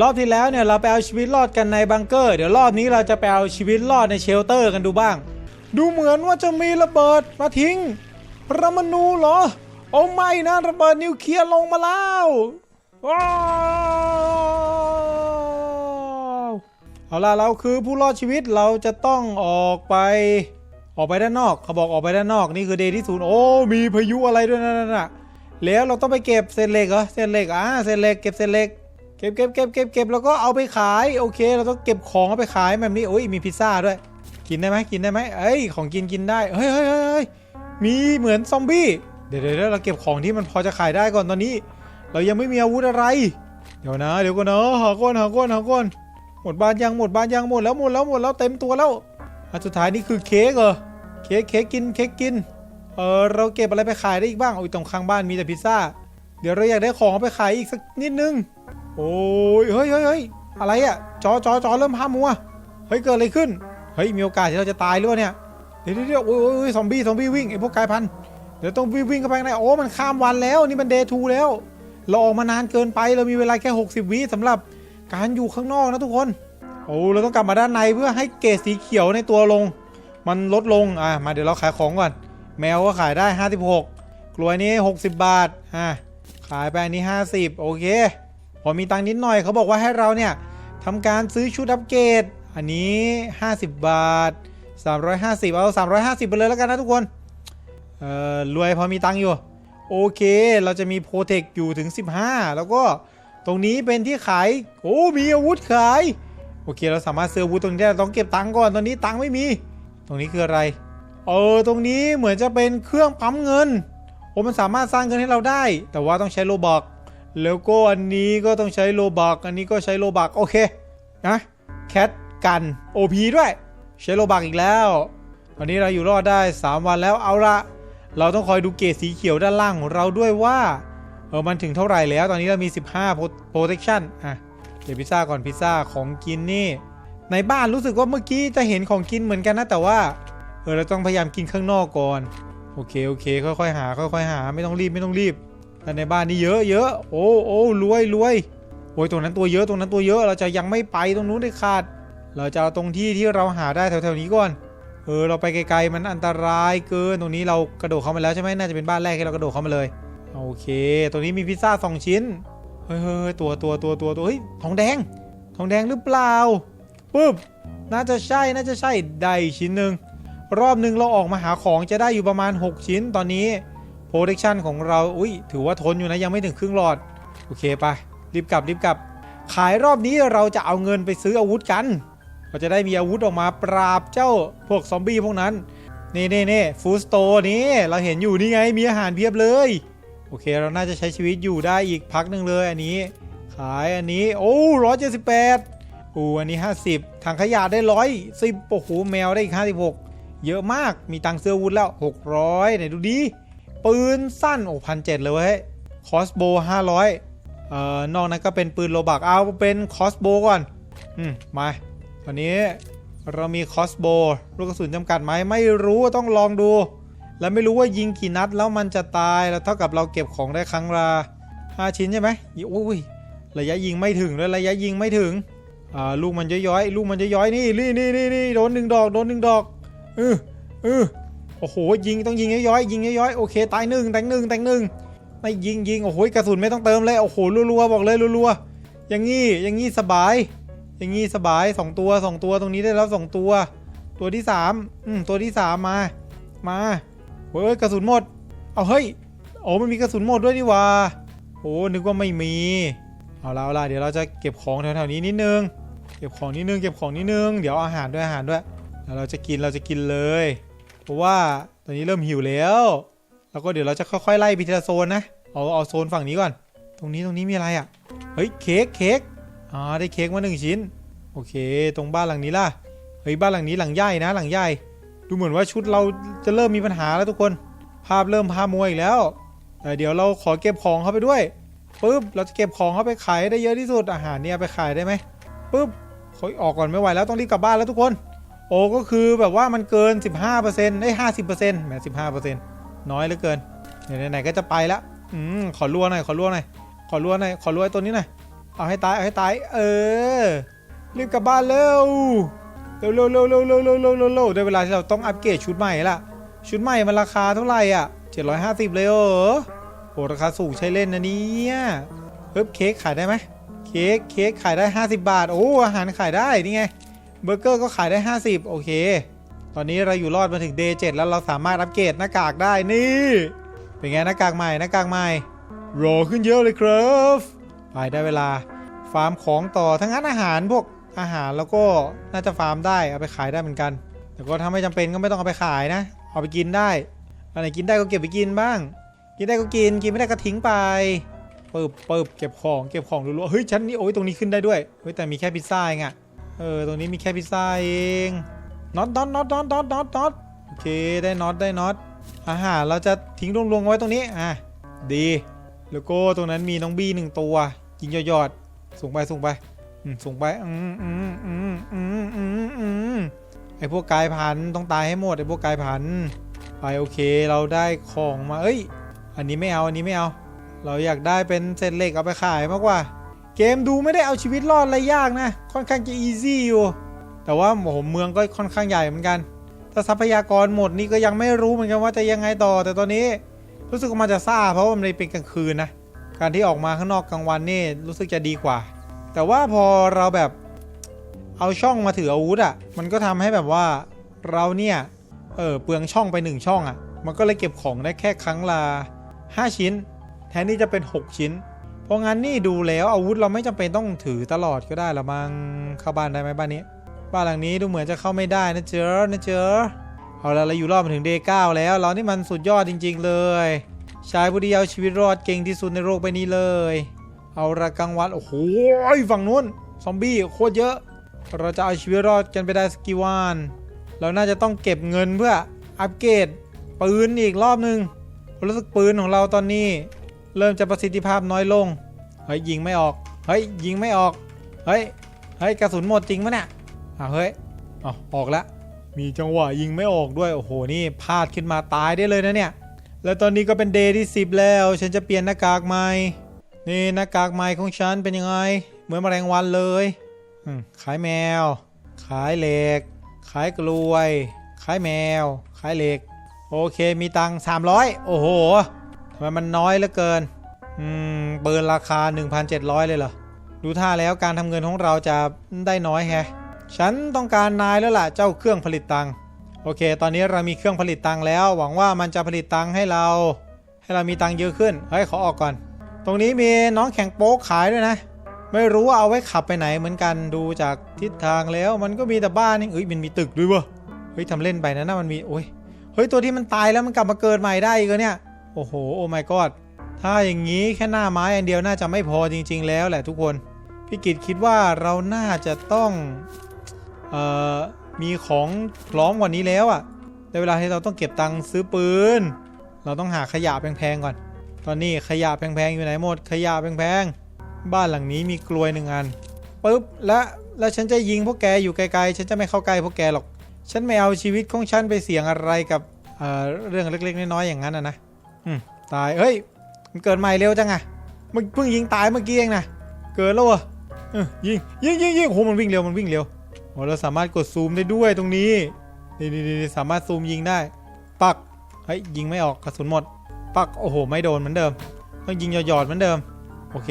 รอบที่แล้วเนี่ยเราไปเอาชีวิตรอดกันในบังเกอร์ เดี๋ยวรอบนี้เราจะไปเอาชีวิตรอดในเชลเตอร์กันดูบ้าง ดูเหมือนว่าจะมีระเบิดมาทิ้งปรมาณูเหรอ โอ้ไม่นะระเบิดนิวเคลียร์ลงมาแล้วว้าวเอาล่ะเราคือผู้รอดชีวิตเราจะต้องออกไป ออกไปด้านนอกเขาบอกออกไปด้านนอกนี่คือเดย์ที่ศูนย์โอ้มีพายุอะไรด้วยนั่นน่ะแล้วเราต้องไปเก็บเศษเหล็กเหรอเศษเหล็กอ่าเศษเหล็กเก็บเศษเหล็ก เก็บเก็บเก็บเก็บเก็บแล้วก็เอาไปขายโอเค เราต้องเก็บของเอาไปขายแบบนี้โอ้ยมีพิซซ่าด้วย กินได้ไหมกินได้ไหมเอ้ยของกินกินได้เฮ้ยเฮ้ยเฮ้ยมีเหมือนซอมบี้เดี๋ยวเดี๋ยวเราเก็บของที่มันพอจะขายได้ก่อนตอนนี้ เรายังไม่มีอาวุธอะไร เดี๋ยวนะ เดี๋ยวก่อนเนาะหาก้อนหาก้อนหาก้อนหมดบ้านยังหมดบ้านยังหมดแล้วหมดแล้วหมดแล้วเต็มตัวแล้วอันสุดท้ายนี่คือเค้กเหรอเค้กเค้กกินเค้กกินเออเราเก็บอะไรไปขายได้อีกบ้างโอ้ยตรงข้างบ้านมีแต่พิซซ่า เดี๋ยวเราอยากได้ของเอาไปขายอีกสักนิดนึง โอ้ยเฮ้ยเฮ้ยเฮ้ยอะไรอะจอจอจอเริ่มห้ามัวเฮ้ยเกิดอะไรขึ้นเฮ้ยมีโอกาสที่เราจะตายหรือเปล่าเนี่ยเดี๋ยวเดี๋ยวโอ้ยโอ้ยโอ้ยซอมบี้ซอมบี้วิ่งไอ้พวกกายพันธุ์เดี๋ยวต้องวิ่งวิ่งเข้าไปข้างในโอ้มันข้ามวันแล้วนี่มันเดย์ทูแล้ว เราออกมานานเกินไปเรามีเวลาแค่ 60 วิสำหรับการอยู่ข้างนอกนะทุกคนโอ้เราต้องกลับมาด้านในเพื่อให้เกรดสีเขียวในตัวลง มันลดลงอะมาเดี๋ยวเราขายของก่อน แมวก็ขายได้ 56 กลวยนี้ 60 บาทอะขายไปอันนี้ 50 โอเค อมีตังค์นิดหน่อยเขาบอกว่าให้เราเนี่ยทำการซื้อชุดอัปเกรด อันนี้ 50 บาท 350 เอา 350 ไปเลยแล้วกันนะทุกคนเอ่อรวยพอมีตังค์อยู่ โอเค เราจะมีโปรเทคอยู่ถึง 15 แล้วก็ตรงนี้เป็นที่ขาย โอ้ มีอาวุธขาย โอเค เราสามารถซื้ออาวุธตรงนี้ได้เราต้องเก็บตังค์ก่อน ตอนนี้ตังค์ไม่มี ตรงนี้คืออะไร เออ ตรงนี้เหมือนจะเป็นเครื่องปั๊มเงิน โอ้ มันสามารถสร้างเงินให้เราได้ แต่ว่าต้องใช้โลบอก แล้วก็อันนี้ก็ต้องใช้โลบักอันนี้ก็ใช้โลบักโอเคนะแคทกัน OP ด้วย ใช้โลบักอีกแล้ววันนี้เราอยู่รอดได้ 3 วันแล้วเอาละเราต้องคอยดูเกรดสีเขียวด้านล่างของเราด้วยว่าเออมันถึงเท่าไหร่แล้วตอนนี้เรามี 15 protection อะเดี๋ยวพิซซ่าก่อนพิซซ่าของกินนี่ ในบ้านรู้สึกว่าเมื่อกี้จะเห็นของกินเหมือนกันนะแต่ว่าเออเราต้องพยายามกินข้างนอกก่อน โอเคโอเค ค่อยๆหา ค่อยๆหา ไม่ต้องรีบไม่ต้องรีบ แต่ในบ้านนี่เยอะเยอะโอ้โอ้รวยรวยโอ้ยตรงนั้นตัวเยอะตรงนั้นตัวเยอะเราจะยังไม่ไปตรงนู้นได้ขาด เราจะเอาตรงที่ที่เราหาได้แถวๆนี้ก่อนเออเราไปไกลๆมันอันตรายเกินตรงนี้เรากระโดดเข้ามาแล้วใช่ไหมน่าจะเป็นบ้านแรกที่เรากระโดดเข้ามาเลยโอเคตรงนี้มีพิซซ่าสองชิ้นเฮ้ยเฮ้ยเฮ้ยตัวตัวตัวตัวตัวเฮ้ยทองแดงทองแดงหรือเปล่าปึ๊บน่าจะใช่น่าจะใช่ได้ชิ้นหนึ่งรอบหนึ่งเราออกมาหาของจะได้อยู่ประมาณ 6 ชิ้นตอนนี้ protection ของเรา อุ้ยถือว่าทนอยู่นะ ยังไม่ถึงครึ่งหลอด โอเคไป รีบกลับ รีบกลับ ขายรอบนี้เราจะเอาเงินไปซื้ออาวุธกัน เราจะได้มีอาวุธออกมาปราบเจ้าพวกซอมบี้พวกนั้น นี่นี่นี่ฟูสโตนี่เราเห็นอยู่นี่ไง มีอาหารเพียบเลย โอเค เราน่าจะใช้ชีวิตอยู่ได้อีกพักหนึ่งเลยอันนี้ ขายอันนี้ โอ้ร้อยเจ็ดสิบแปดอ้อันนี้ 50ถังขยะได้ร้อยสิบโอ้โหแมวได้อีก 56 เยอะมากมีตังค์ซื้ออาวุธแล้ว 600ไหนดูดิ ปืนสั้นโอ้พันเจ็ดเลยเว้ยคอสโบ500เอ่อนอกนั้นก็เป็นปืนโลบักเอาเป็นคอสโบก่อน อืมมาตอนนี้เรามีคอสโบลูกกระสุนจำกัดไหมไม่รู้ต้องลองดู แล้วไม่รู้ว่ายิงกี่นัดแล้วมันจะตายแล้วเท่ากับเราเก็บของได้ครั้งละ5ชิ้นใช่ไหมโอ้ยระยะยิงไม่ถึงเลยระยะยิงไม่ถึงอ่าลูกมันย้อยๆลูกมันย้อยๆนี่นี่นี่นี่โดนหนึ่งดอกโดนหนึ่งดอกเออเออ โอ้โหยิงต้องยิงย้อยๆยิงย้อยๆโอเคตายหนึ่งแตงหนึ่งแตงหนึ่งไม่ยิงยิงโอ้โหกระสุนไม่ต้องเติมเลยโอ้โหรัวๆบอกเลยรัวๆอย่างงี้อย่างงี้สบาย อย่างงี้สบายสองตัวสองตัวตรงนี้ได้แล้วสองตัว ตัวที่สามอืมตัวที่สามมามาเฮ้ยกระสุนหมด เอาเฮ้ยโอ้มันมีกระสุนหมดด้วยนี่ว่าโอ้นึกว่าไม่มีเอาละเอาละเดี๋ยวเราจะเก็บของแถวๆนี้นิดนึงเก็บของนิดนึงเก็บของนิดนึงเดี๋ยวอาหารด้วยอาหารด้วยแล้วเราจะกินเราจะกินเลย เพราะว่าตอนนี้เริ่มหิวแล้ว แล้วก็เดี๋ยวเราจะค่อยๆไล่ไปทีละโซนนะ เอาเอาโซนฝั่งนี้ก่อน ตรงนี้ตรงนี้มีอะไรอะ เฮ้ยเค้กเค้กอ่าได้เค้กมาหนึ่งชิ้น โอเค ตรงบ้านหลังนี้ล่ะ เฮ้ยบ้านหลังนี้หลังใหญ่นะ หลังใหญ่ ดูเหมือนว่าชุดเราจะเริ่มมีปัญหาแล้วทุกคน ภาพเริ่มพามัวอีกแล้ว แต่เดี๋ยวเราขอเก็บของเข้าไปด้วยปุ๊บ เราจะเก็บของเข้าไปขายได้เยอะที่สุด อาหารเนี่ยไปขายได้ไหมปุ๊บขอออกก่อนไม่ไหวแล้วต้องรีบกลับบ้านแล้วทุกคน โอ้ก็คือแบบว่ามันเกิน 15%ได้50%แหม15%น้อยเหลือเกินเดี๋ยวไหนๆก็จะไปแล้วอืมขอรัวหน่อยขอรัวหน่อยขอรัวหน่อยขอรัวไอ้ตัวนี้หน่อยเอาให้ตายเอาให้ตายเออรีบกลับบ้านเร็วเร็วเร็วเร็วเร็วเร็วเร็วเร็วเร็วเร็วได้เวลาที่เราต้องอัปเกรดชุดใหม่ละชุดใหม่มันราคาเท่าไหร่อะ 750 เลยเหรอโหราคาสูงใช้เล่นนะเนี่ยเฮ้ยเค้กขายได้ไหมเค้กเค้กขายได้ 50 บาท โอ้อาหารขายได้นี่ไง เบอร์เกอร์ก็ขายได้ 50 โอเค ตอนนี้เราอยู่รอดมาถึง day 7แล้วเราสามารถอัปเกรดหน้ากากได้นี่ เป็นไงหน้ากากใหม่หน้ากากใหม่รอขึ้นเยอะเลยครับไปได้เวลา ฟาร์มของต่อทั้งนั้นอาหารพวกอาหารแล้วก็น่าจะฟาร์มได้เอาไปขายได้เหมือนกัน แต่ก็ถ้าไม่จำเป็นก็ไม่ต้องเอาไปขายนะ เอาไปกินได้อันไหนกินได้ก็เก็บไปกินบ้าง กินได้ก็กินกินไม่ได้ก็ทิ้งไปปึ๊บปึ๊บเก็บของเก็บของรัวๆเฮ้ยชั้นนี้โอ้ยตรงนี้ขึ้นได้ด้วยเฮ้ยแต่มีแค่พิซซ่าเองอะ เออ ตรงนี้มีแค่พิซซ่าเองน็อตน็อตน็อตน็อตน็อตน็อตน็อตโอเค ได้น็อต ได้น็อต อาหารเราจะทิ้งรวงๆไว้ตรงนี้ อะ ดี แล้วก็ตรงนั้นมีน้องบี้หนึ่งตัว ยิงยอดๆส่งไปส่งไปส่งไป อืมอืมอืมอืมอืมอืมไอพวกกายพันธ์ต้องตายให้หมดไอพวกกายพันธ์ไปโอเค เราได้ของมา เอ้ย อันนี้ไม่เอา อันนี้ไม่เอา เราอยากได้เป็นเศษเหล็กเอาไปขายมากกว่า เกมดูไม่ได้เอาชีวิตรอดอะไรยากนะ ค่อนข้างจะอีซี่อยู่ แต่ว่าโอ้โหเมืองก็ค่อนข้างใหญ่เหมือนกัน ถ้าทรัพยากรหมดนี่ก็ยังไม่รู้เหมือนกันว่าจะยังไงต่อ แต่ตอนนี้รู้สึกว่ามันจะซ่าเพราะว่ามันเป็นกลางคืนนะ การที่ออกมาข้างนอกกลางวันนี่รู้สึกจะดีกว่า แต่ว่าพอเราแบบเอาช่องมาถืออาวุธอะ่ะ มันก็ทำให้แบบว่าเราเนี่ยเออเปลืองช่องไปหนึ่งช่องอะ่ะ มันก็เลยเก็บของได้แค่ครั้งละ5 ชิ้น แทนที่จะเป็น 6 ชิ้น เพราะงั้นนี่ดูแล้วอาวุธเราไม่จำเป็นต้องถือตลอดก็ได้ละมังเข้าบ้านได้ไหมบ้านนี้ บ้านหลังนี้ดูเหมือนจะเข้าไม่ได้นะเจอนะเจอเอาละเราอยู่รอดมาถึงเดย์เก้าแล้ว เรานี่มันสุดยอดจริง ๆ เลยชายผู้เดียวชีวิตรอดเก่งที่สุดในโลกใบนี้เลย เอาละกลางวันโอ้โหฝั่งนู้นซอมบี้โคตรเยอะ เราจะเอาชีวิตรอดกันไปได้สักกี่วัน เราน่าจะต้องเก็บเงินเพื่ออัปเกรดปืนอีกรอบนึงรู้สึกปืนของเราตอนนี้ เริ่มจะประสิทธิภาพน้อยลง เฮ้ยยิงไม่ออก เฮ้ยยิงไม่ออก เฮ้ย เฮ้ยกระสุนหมดจริงปะเนี่ยอะเฮ้ยอ๋อออกแล้วมีจังหวะยิงไม่ออกด้วย โอ้โห นี่พลาดขึ้นมาตายได้เลยนะเนี่ย แล้วตอนนี้ก็เป็นเดย์ที่ 10 แล้ว ฉันจะเปลี่ยนหน้ากากใหม่ นี่หน้ากากใหม่ของฉันเป็นยังไง เหมือนแมลงวันเลย ขายแมว ขายเหล็ก ขายกลวย ขายแมว ขายเหล็ก โอเค มีตังค์300 โอ้โห ทำไมมันน้อยเหลือเกิน อืมปืนราคา 1,700 เลยเหรอ ดูท่าแล้วการทำเงินของเราจะได้น้อยแฮะ ฉันต้องการนายแล้วล่ะ เจ้าเครื่องผลิตตังค์โอเค ตอนนี้เรามีเครื่องผลิตตังค์แล้ว หวังว่ามันจะผลิตตังค์ให้เรา ให้เรามีตังค์เยอะขึ้น เฮ้ยขอออกก่อน ตรงนี้มีน้องแข่งโป๊กขายด้วยนะ ไม่รู้ว่าเอาไว้ขับไปไหนเหมือนกัน ดูจากทิศทางแล้ว มันก็มีแต่บ้านนี่เอ้ยมันมีตึกด้วยวะเฮ้ยทำเล่นไปนะนะมันมี โอ้ย เฮ้ยตัวที่มันตายแล้วมันกลับมาเกิดใหม่ได้อีกเนี่ย โอ้โห โอ้ my god ถ้าอย่างนี้แค่หน้าไม้อันเดียวน่าจะไม่พอจริง ๆ แล้วแหละทุกคน พี่กิตคิดว่าเราน่าจะต้องเอ่อมีของพร้อมกว่านี้แล้วอะ่ะในเวลาที่เราต้องเก็บตังค์ซื้อปืน เราต้องหาขยะแพงๆก่อน ตอนนี้ขยะแพงๆอยู่ไหนหมด ขยะแพงๆ บ้านหลังนี้มีกลวยหนึ่งอันปึ๊บและแล้วฉันจะยิงพวกแกอยู่ไกลๆ ฉันจะไม่เข้าใกล้พวกแกหรอก ฉันไม่เอาชีวิตของฉันไปเสี่ยงอะไรกับเเรื่องเล็กๆ น้อยๆอย่างนั้นนะนะ ตายเฮ้ย มันเกิดใหม่เร็วจังอะมันเพิ่งยิงตายเมื่อกี้เองนะ เกิดแล้วอะยิงยิงยิงยิงโอ้โหมันวิ่งเร็วมันวิ่งเร็วโอ้เราสามารถกดซูมได้ด้วยตรงนี้ นี่นี่นี่สามารถซูมยิงได้ ปัก เฮ้ยยิงไม่ออกกระสุนหมด ปัก โอ้โห ไม่โดนเหมือนเดิม ต้องยิงหยอดๆเหมือนเดิม โอเค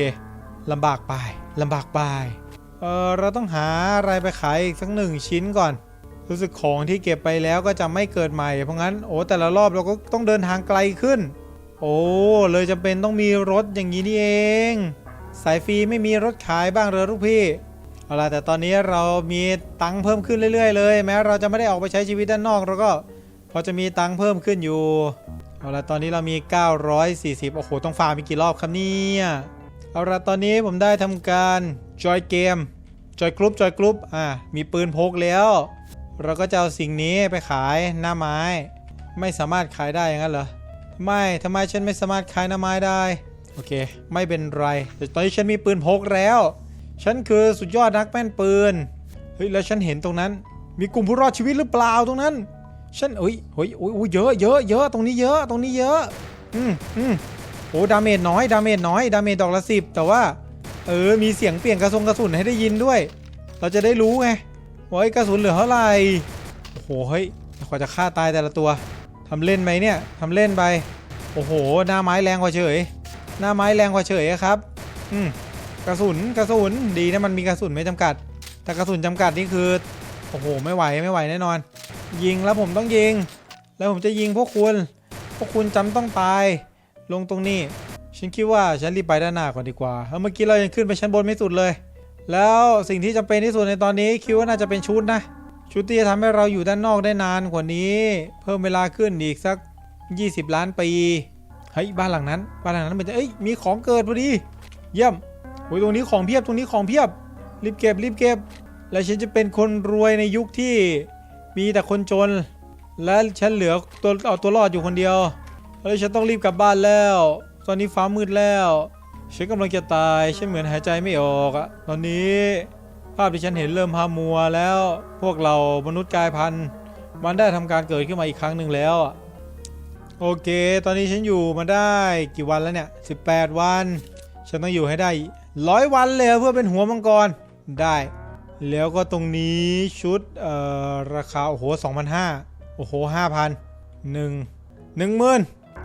ลำบากไปลำบากไป เออเราต้องหาอะไรไปขายอีกสักหนึ่งชิ้นก่อน รู้สึกของที่เก็บไปแล้วก็จะไม่เกิดใหม่ เพราะงั้นโอ้แต่ละรอบเราก็ต้องเดินทางไกลขึ้น โอ้ เลยจำเป็นต้องมีรถอย่างนี้นี่เอง สายฟรีไม่มีรถขายบ้างเหรอลูกพี่ เอาล่ะแต่ตอนนี้เรามีตังค์เพิ่มขึ้นเรื่อยๆ เลย แม้เราจะไม่ได้ออกไปใช้ชีวิตด้านนอกเราก็พอจะมีตังค์เพิ่มขึ้นอยู่ เอาล่ะตอนนี้เรามี 940 โอ้โห ต้องฟาร์มอีกกี่รอบครับเนี่ย เอาล่ะตอนนี้ผมได้ทำการจอยเกม จอยกรุ๊ปจอยกรุ๊ป อ่า มีปืนพกแล้ว เราก็จะเอาสิ่งนี้ไปขายหน้าไม้ ไม่สามารถขายได้อย่างนั้นเหรอ ไม่ทำไมฉันไม่สามารถขายหน้าไม้ได้ โอเค ไม่เป็นไรแต่ตอนนี้ฉันมีปืนพกแล้ว ฉันคือสุดยอดนักแม่นปืน เฮ้ย แล้วฉันเห็นตรงนั้น มีกลุ่มผู้รอดชีวิตหรือเปล่าตรงนั้น ฉันเอ้ยเฮ้ยโอ้ยโอ้ยเยอะเยอะเยอะตรงนี้เยอะตรงนี้เยอะ อืมอืมโอ้ดาเมจน้อยดาเมจน้อยดาเมจดอกละสิบแต่ว่า เออ มีเสียงเปลี่ยนกระสุนกระสุนให้ได้ยินด้วย เราจะได้รู้ไงว่าไอ้กระสุนเหลือเท่าไหร่โอ้โหเฮ้ยกว่าจะฆ่าตายแต่ละตัว ทำเล่นไหมเนี่ยทำเล่นไป โอ้โห หน้าไม้แรงกว่าเฉย หน้าไม้แรงกว่าเฉยครับ อืมกระสุนกระสุนดีนะมันมีกระสุนไม่จำกัด แต่กระสุนจำกัดนี่คือ โอ้โห ไม่ไหวไม่ไหวแน่นอน ยิงแล้วผมต้องยิง แล้วผมจะยิงพวกคุณ พวกคุณจำต้องตาย ลงตรงนี้ ฉันคิดว่าฉันรีบไปด้านหน้าก่อนดีกว่าเออเมื่อกี้เรายังขึ้นไปชั้นบนไม่สุดเลย แล้วสิ่งที่จำเป็นที่สุดในตอนนี้คิดว่าน่าจะเป็นชุดนะ ชุดที่จะทำให้เราอยู่ด้านนอกได้นานกว่านี้ เพิ่มเวลาขึ้นอีกสัก 20 ล้านปีเฮ้ยบ้านหลังนั้น บ้านหลังนั้นมันจะเอ้ยมีของเกิดพอดี เยี่ยมโอ้ยตรงนี้ของเพียบตรงนี้ของเพียบรีบเก็บรีบเก็บ แล้วฉันจะเป็นคนรวยในยุคที่มีแต่คนจน และฉันเหลือตัวเอาตัวรอดอยู่คนเดียวแล้วฉันต้องรีบกลับบ้านแล้ว ตอนนี้ฟ้ามืดแล้วฉันกำลังจะตายฉันเหมือนหายใจไม่ออกอะตอนนี้ ภาพที่ฉันเห็นเริ่มพามัวแล้วพวกเรามนุษย์กายพันธุ์ มันได้ทำการเกิดขึ้นมาอีกครั้งหนึ่งแล้วอะโอเค ตอนนี้ฉันอยู่มาได้กี่วันแล้วเนี่ย 18 วัน ฉันต้องอยู่ให้ได้ร้อยวันเลยเพื่อเป็นหัวมังกรได้ แล้วก็ตรงนี้ชุดเอ่อราคาโอ้โห2,500โอ้โห5,000หนึ่งหนึ่งหมื่น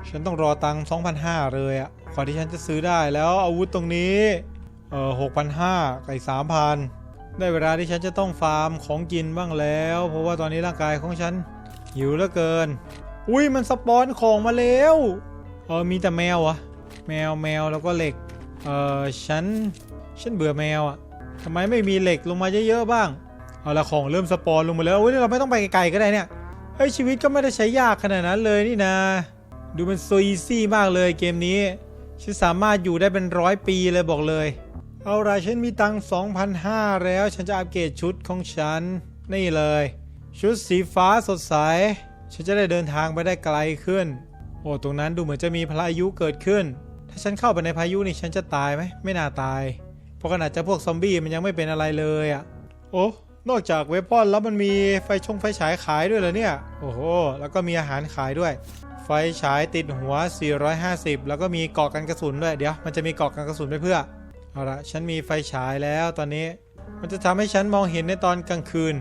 ฉันต้องรอตังค์2,500 เลยอะก่อนที่ฉันจะซื้อได้แล้วอาวุธตรงนี้เอ่อ6,500ไก่3,000 ได้เวลาที่ฉันจะต้องฟาร์มของกินบ้างแล้ว เพราะว่าตอนนี้ร่างกายของฉันหิวเหลือเกิน อุ้ยมันสปอนของมาแล้วเออมีแต่แมวอะแมวแมวแล้วก็เหล็กเออฉันฉันเบื่อแมวอะทำไมไม่มีเหล็กลงมาเยอะๆบ้างเอาละของเริ่มสปอนลงมาแล้วเฮ้ยเราไม่ต้องไปไกลๆก็ได้เนี่ยเฮ้ยชีวิตก็ไม่ได้ใช้ยากขนาดนั้นเลยนี่นะ ดูมันซอีซี่มากเลยเกมนี้ฉันสามารถอยู่ได้เป็นร้อยปีเลยบอกเลย เอาละฉันมีตังค์2,500 แล้ว ฉันจะอัปเกรดชุดของฉัน นี่เลย ชุดสีฟ้าสดใส ฉันจะได้เดินทางไปได้ไกลขึ้น โอ้ตรงนั้นดูเหมือนจะมีพายุเกิดขึ้น ถ้าฉันเข้าไปในพายุนี่ฉันจะตายไหมไม่น่าตาย เพราะขนาดจะพวกซอมบี้มันยังไม่เป็นอะไรเลยอะ่ะ โอ้นอกจากเวพอนแล้วมันมีไฟชงไฟฉายขายด้วยเหรอเนี่ย โอ้โห แล้วก็มีอาหารขายด้วย ไฟฉายติดหัว 450 แล้วก็มีเกาะกันกระสุนด้วย เดี๋ยว มันจะมีเกาะกันกระสุนไปเพื่อ เอาละฉันมีไฟฉายแล้วตอนนี้มันจะทำให้ฉันมองเห็นในตอนกลางคืน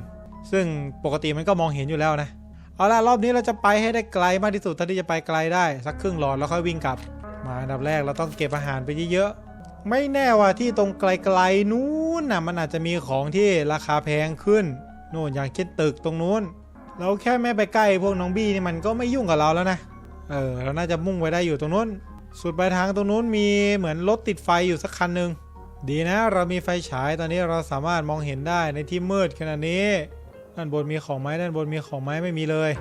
ซึ่งปกติมันก็มองเห็นอยู่แล้วนะ เอาละรอบนี้เราจะไปให้ได้ไกลมากที่สุดเท่าที่จะไปไกลได้สักครึ่งหลอดแล้วค่อยวิ่งกลับ มาอันดับแรกเราต้องเก็บอาหารไปเยอะๆไม่แน่ว่าที่ตรงไกลๆนู้นน่ะมันอาจจะมีของที่ราคาแพงขึ้นโน่นอย่างเช่นตึกตรงนู้น เราแค่ไม่ไปใกล้พวกน้องบี้นี่มันก็ไม่ยุ่งกับเราแล้วนะเออเราน่าจะมุ่งไปได้อยู่ตรงนู้น สุดปลายทางตรงนู้นมีเหมือนรถติดไฟอยู่สักคันหนึ่งดีนะเรามีไฟฉายตอนนี้เราสามารถมองเห็นได้ในที่มืดขนาดนี้ด้านบนมีของไหมด้านบนมีของไหมไม่มีเลย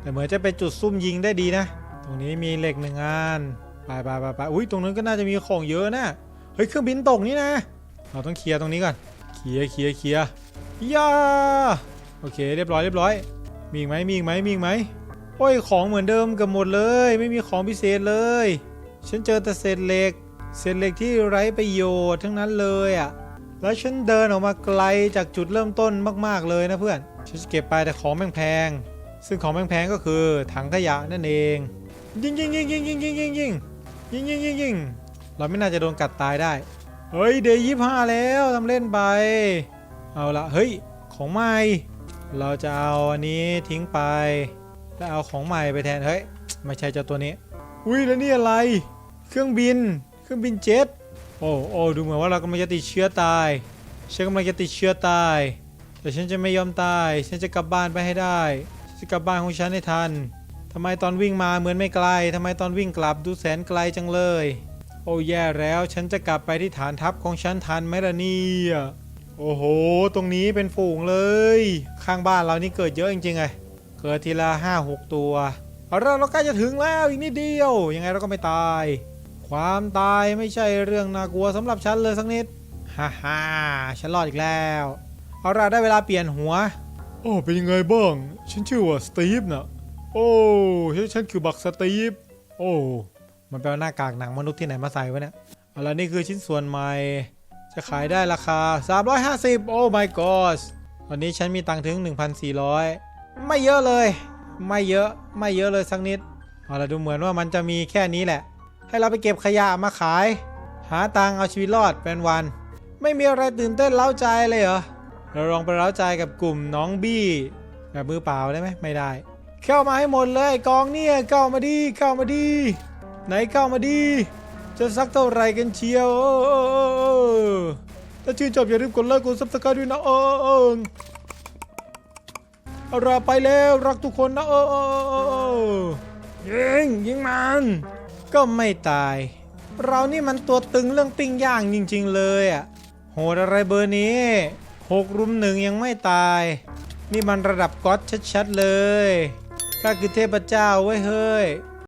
แต่เหมือนจะเป็นจุดซุ่มยิงได้ดีนะ ตรงนี้มีเหล็กหนึ่งอันไปไปไปไปอุ้ยตรงนั้นก็น่าจะมีของเยอะนะเฮ้ยเครื่องบินตกนี่นะเราต้องเคลียร์ตรงนี้ก่อนเคลียร์เคลียร์เคลียร์ย่าโอเคเรียบร้อยเรียบร้อย มีอีกไหมมีอีกไหมมีอีกไหมโอ้ยของเหมือนเดิมกับหมดเลย ไม่มีของพิเศษเลย ฉันเจอแต่เศษเหล็ก เศษเหล็กที่ไร้ประโยชน์ทั้งนั้นเลยอะ แล้วฉันเดินออกมาไกลจากจุดเริ่มต้นมากๆเลยนะเพื่อน ฉันจะเก็บไปแต่ของแพงๆซึ่งของแพงๆก็คือถังขยะนั่นเอง ยิงยิงยิงยิงยิงยิงยิงยิงยิงยิงยิงยิงเราไม่น่าจะโดนกัดตายได้ เฮ้ยเดย์ยี่ห้าแล้วทำเล่นไป เอาละเฮ้ยของใหม่ เราจะเอาอันนี้ทิ้งไปแล้วเอาของใหม่ไปแทน เฮ้ยไม่ใช่เจ้าตัวนี้ อุ้ยแล้วนี่อะไร เครื่องบิน เครื่องบินเจ็ต โอ้โอ้ดูเหมือนว่าเรากำลังจะติดเชื้อตาย ฉันกำลังจะติดเชื้อตาย แต่ฉันจะไม่ยอมตาย ฉันจะกลับบ้านไปให้ได้ฉันจะกลับบ้านของฉันให้ทันทำไมตอนวิ่งมาเหมือนไม่ไกลทำไมตอนวิ่งกลับดูแสนไกลจังเลย โอ้แย่แล้วฉันจะกลับไปที่ฐานทัพของฉันทันไหมล่ะเนี่ยโอ้โห ตรงนี้เป็นฝูงเลย ข้างบ้านเรานี่เกิดเยอะจริงๆไงเกิดทีละห้าหกตัวเอาเราเราใกล้จะถึงแล้วอีกนิดเดียว ยังไงเราก็ไม่ตาย ความตายไม่ใช่เรื่องน่ากลัวสำหรับฉันเลยสักนิด ฮ่าฮ่าฉันรอดอีกแล้ว เอาล่ะได้เวลาเปลี่ยนหัว โอ้ เป็นยังไงบ้าง ฉันชื่อว่าสตีฟนะโอ้ฉันฉันคือบักสตีฟ โอ้ มันเป็นหน้ากากหนังมนุษย์ที่ไหนมาใส่วะเนี่ย เอาล่ะนี่คือชิ้นส่วนใหม่ จะขายได้ราคา 350 โอ้ my god วันนี้ฉันมีตังค์ถึง 1,400 ไม่เยอะเลย ไม่เยอะ ไม่เยอะเลยสักนิด เอาล่ะดูเหมือนว่ามันจะมีแค่นี้แหละ ให้เราไปเก็บขยะมาขาย หาตังค์เอาชีวิตรอดเป็นวัน ไม่มีอะไรตื่นเต้นเล้าใจเลยเหรอเราลองไปเล้าใจกับกลุ่มน้องบี้ แบบมือเปล่าได้ไหมไม่ได้ เข้ามาให้หมดเลยกองเนี่ยเข้ามาดีเข้ามาดี ไหนเข้ามาดีจะสักเท่าไหรกันเชียวถ้าชื่นชอบอย่าลืมกดไลค์กดซับสไครต์ด้วยนะเออเออเอาเราไปแล้วรักทุกคนนะเออเออเออเออยิงยิงมัน ก็ไม่ตาย เรานี่มันตัวตึงเรื่องปิ้งย่างจริงๆเลยอะ โหดอะไรเบอร์นี้หกรุมหนึ่งยังไม่ตาย นี่มันระดับก๊อตชัดๆเลยข้าคือเทพเจ้าเว้ยเฮ้ย